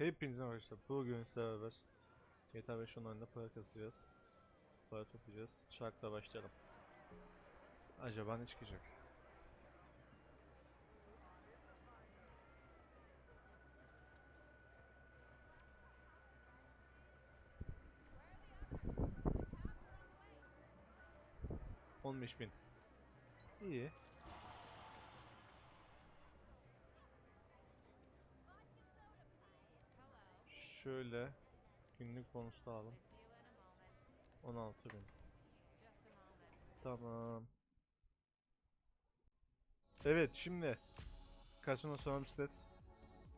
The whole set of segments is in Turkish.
Hepinize arkadaşlar bugün beraber GTA 5 online'da para kasacağız. Para toplayacağız. Çarkla başlayalım. Acaba ne çıkacak? On beş bin. İyi. Şöyle günlük bonus da alalım. 16 bin. Tamam. Evet şimdi Casino Sunset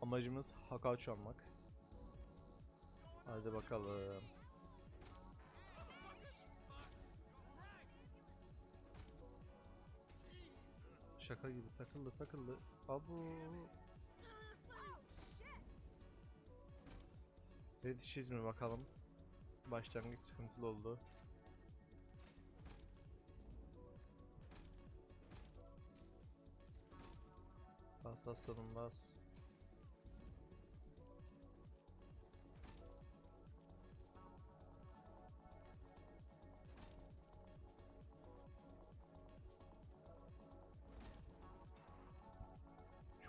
amacımız haka çalmak. Hadi bakalım. Şaka gibi takıldı takıldı. Abu. Yetişiz mi bakalım. Başlangıç sıkıntılı oldu. Bas aslanım bas.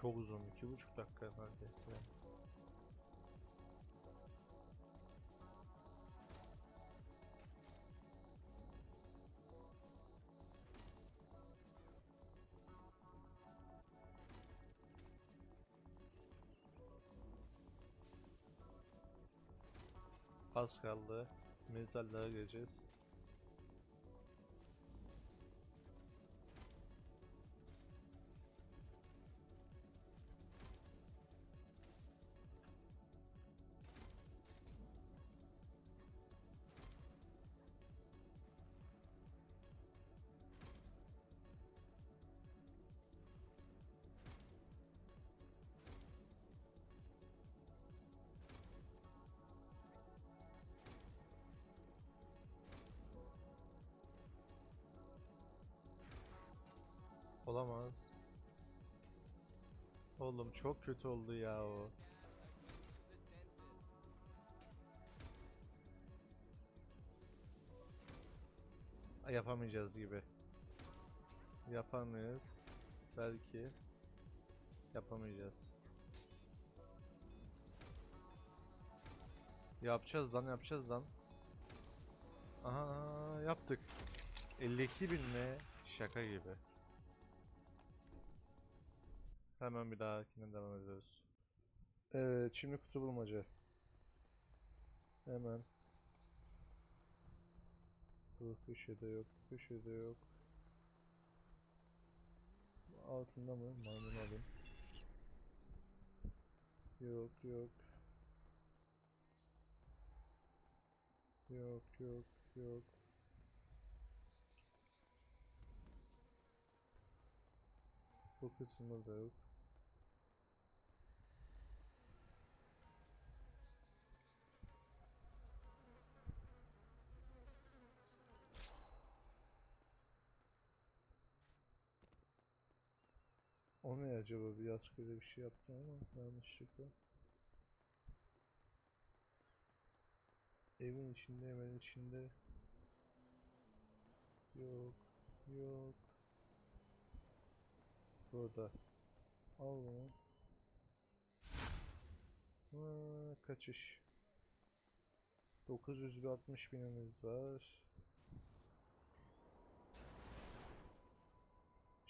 Çok uzun, iki buçuk dakika neredeyse. Az kaldı. Mezarlara gireceğiz. Olamaz. Oğlum çok kötü oldu ya o. Ay, Yapamayacağız gibi. Yapamayız. Belki. Yapamayacağız. Yapacağız lan yapacağız lan. Aha yaptık. 52 bin mi? Şaka gibi. Hemen bir dahakine devam ediyoruz. Evet, şimdi kutu bulmaca. Hemen. Bu köşede yok, köşede yok. Altında mı? Maymun alayım. Yok, yok. Yok, yok, yok. Bu kısımda da yok. Ne acaba bir askerde bir şey yaptım ama yanlışlıkla. Evin içinde hemen içinde. Yok. Yok. Burada. Al bunu. Ha, kaçış. 960 binimiz var.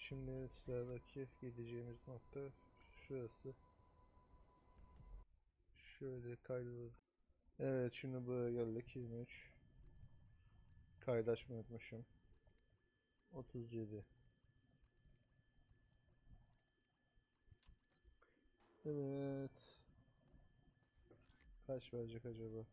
Şimdi sıradaki gideceğimiz nokta şurası. Şöyle kaydı. Evet şimdi buraya geldik 23. Kaydı açmayı unutmuşum. 37. Evet. Kaç verecek acaba?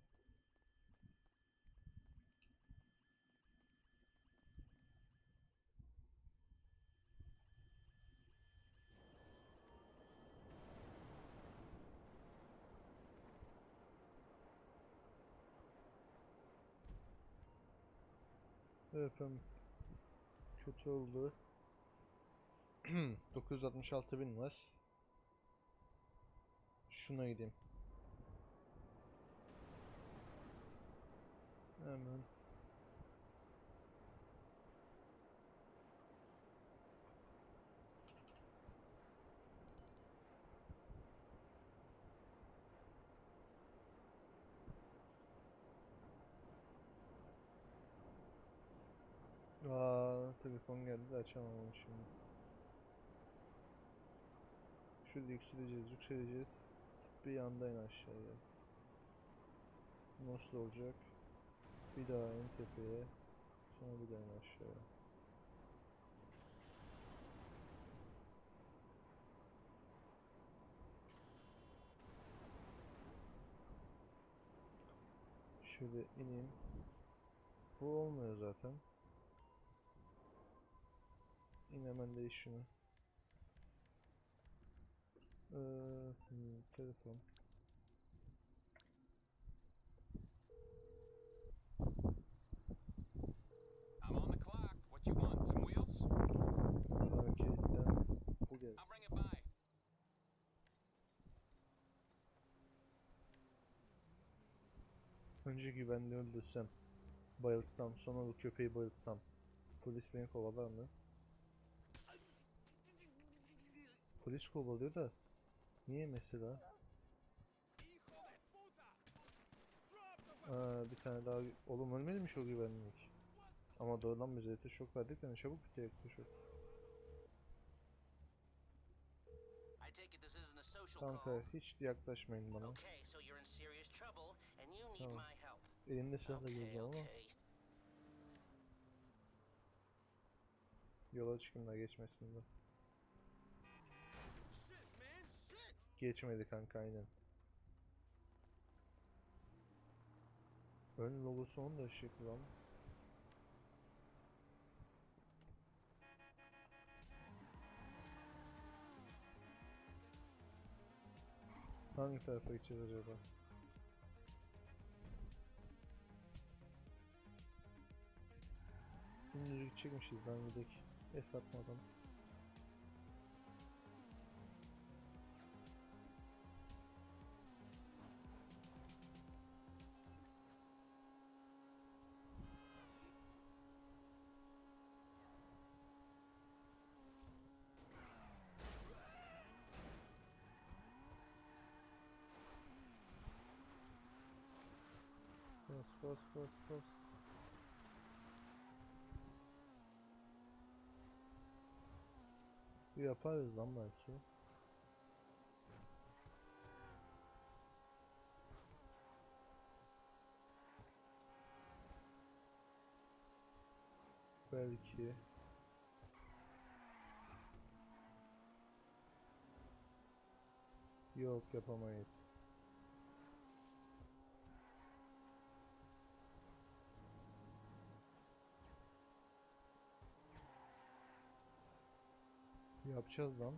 Öpüm. Kötü oldu. 966 bin var. Şuna gideyim. Hemen. Telefon geldi de açamam onu şimdi. Şurada yükseleceğiz, yükseleceğiz. Bir anda in aşağıya. Nasıl olacak? Bir daha en tepeye. Sonra bir daha in aşağıya. Şöyle ineyim. Bu olmuyor zaten. İn hemen değiş şunu. Ee, hmm, telefon. I'm on the clock. What you want? Some wheels? Arcade'den bu gelsin. I'll bring it by. Önce güvenliği öldürsem, bayıltsam, sonra bu köpeği bayıltsam, polis beni kovalar mı? Polis kovalıyor da, niye mesela? Aa, bir tane daha, oğlum ölmemiş o güvenlik. Ama doğrudan bize şok verdik de çabuk bitti social Kanka hiç yaklaşmayın bana. Okay, so Tamam. Elimde silahla Okay, geleceğim ama yola çıkın da geçmesin de. Geçmedi kanka aynen. Ön logosu onun da şık lan. Hangi tarafa gideceğiz acaba? Dümdüz gidecekmişiz lan gidelim. F atmadan. Bas bas bas bas. Yaparız lan belki. Belki. Yok yapamayız. Yapacağız lan.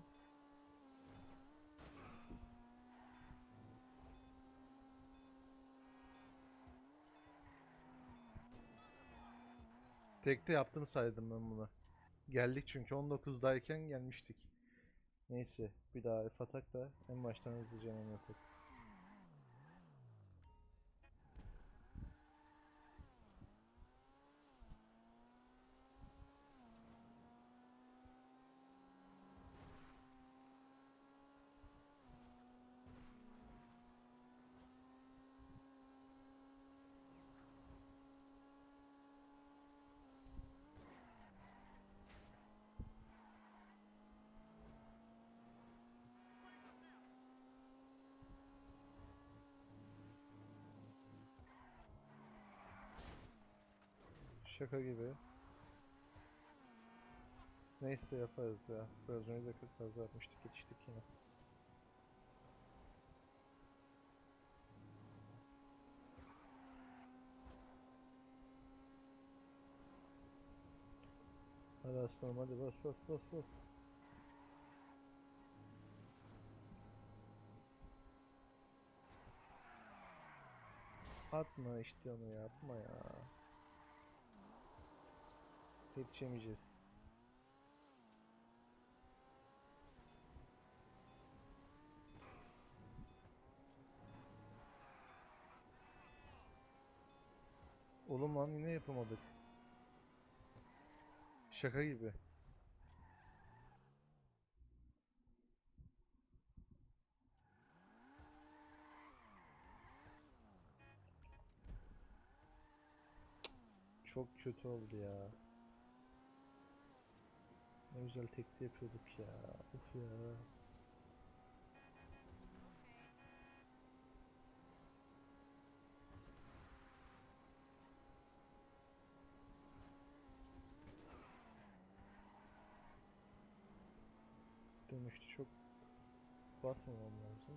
Tekte yaptım saydım ben bunu. Geldik çünkü 19'dayken gelmiştik. Neyse bir daha F atak da en baştan hızlıca hemen yapalım. Şaka gibi. Neyse yaparız ya. Biraz önce de 40 fazla atmıştık yetiştik yine. Hadi aslanım hadi bas bas bas bas. Atma işte onu yapma ya. Yetişemeyeceğiz. Oğlum lan yine yapamadık. Şaka gibi. Çok kötü oldu ya. Ne güzel tekte yapıyorduk ya. Uf ya. Dönüşte çok basmamam lazım.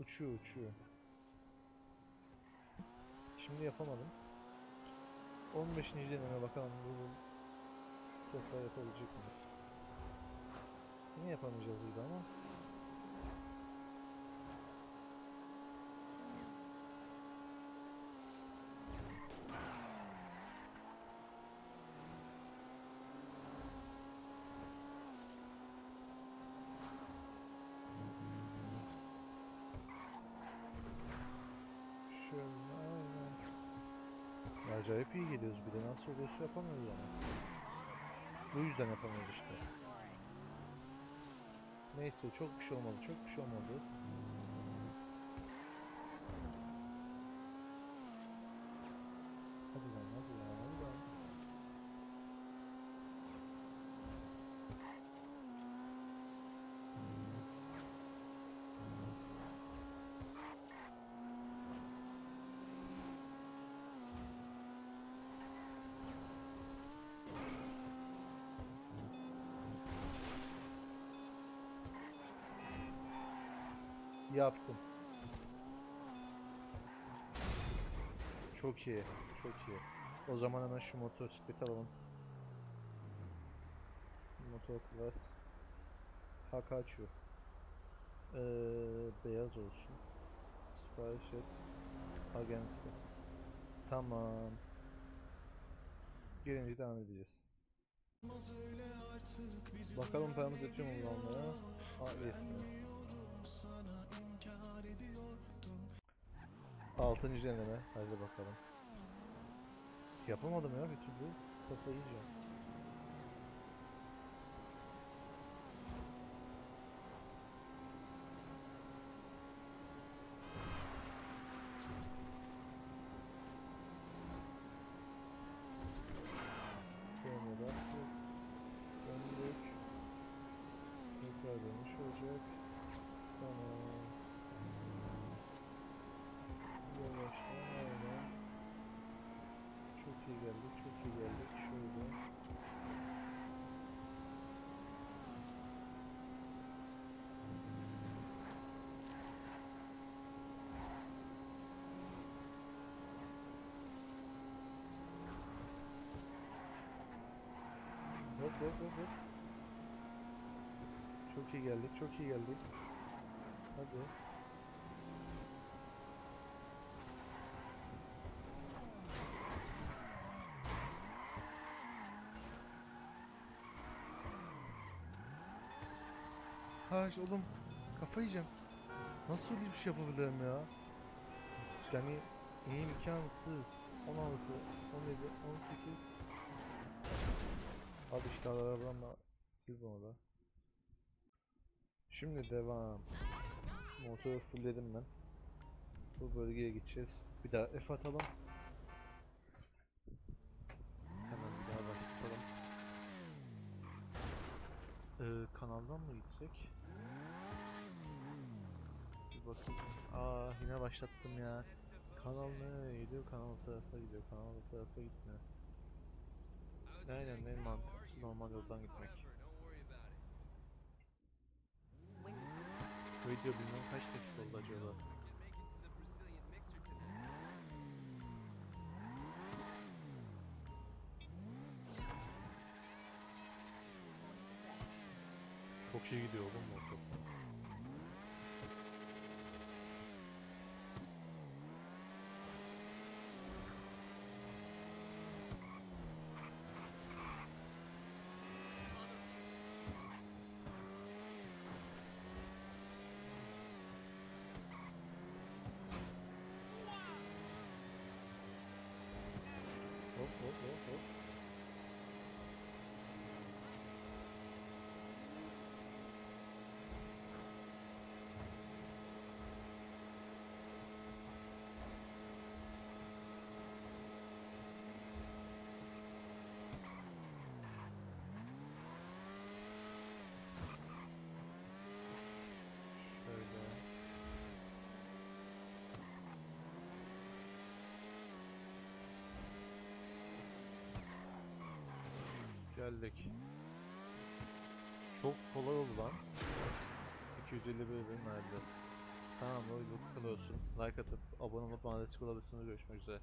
Uçuyor uçuyor. Şimdi yapamadım. 15. deneme bakalım sefer yapabilecek miyiz? Yine yapamayacağız gibi ama. Şöyle aynen. Acayip iyi geliyoruz bir de nasıl oluyorsa yapamıyoruz yani. Bu yüzden yapamıyoruz işte. Neyse çok bir şey olmadı çok bir şey olmadı. Hadi lan hadi ya hadi lan. Yaptım. Çok iyi, çok iyi. O zaman hemen şu motosikleti alalım. Motor class. Hakachu. Ee, beyaz olsun. Sipariş et. Agency. Tamam. Gelince devam edeceğiz. Bakalım paramız yetiyor mu almaya? Aa yetmiyor. Altıncı deneme. Hadi bakalım. Yapamadım ya bir türlü. Kafayı yiyeceğim. Frene bastık. Döndük. Tekrar dönüş olacak. Tamam. Yavaştan aynen. Çok iyi geldik, çok iyi geldik. Şöyle. Hop hop hop hop. Çok iyi geldik, çok iyi geldik. Hadi. Haş oğlum kafayı yiyeceğim. Nasıl öyle bir şey yapabilirim ya? Yani imkansız. 16, 17, 18. Abi işte arabanla sil bunu da. Şimdi devam. Motoru fullledim ben. Bu bölgeye gideceğiz. Bir daha F atalım. Hemen bir daha başlatalım. Ee, kanaldan mı gitsek? Bir bakayım. Aa yine başlattım ya. Kanal gidiyor? Kanal o tarafa gidiyor. Kanal o tarafa gitmiyor. Aynen en mantıklısı normal yoldan gitmek. Video bilmem kaç dakika oldu acaba. Çok iyi gidiyor oğlum motor. Geldik. Çok kolay oldu lan. 251 bin verdi. Tamam, o kalıyorsun. Like atıp abone olup bana destek olabilirsiniz. Görüşmek üzere.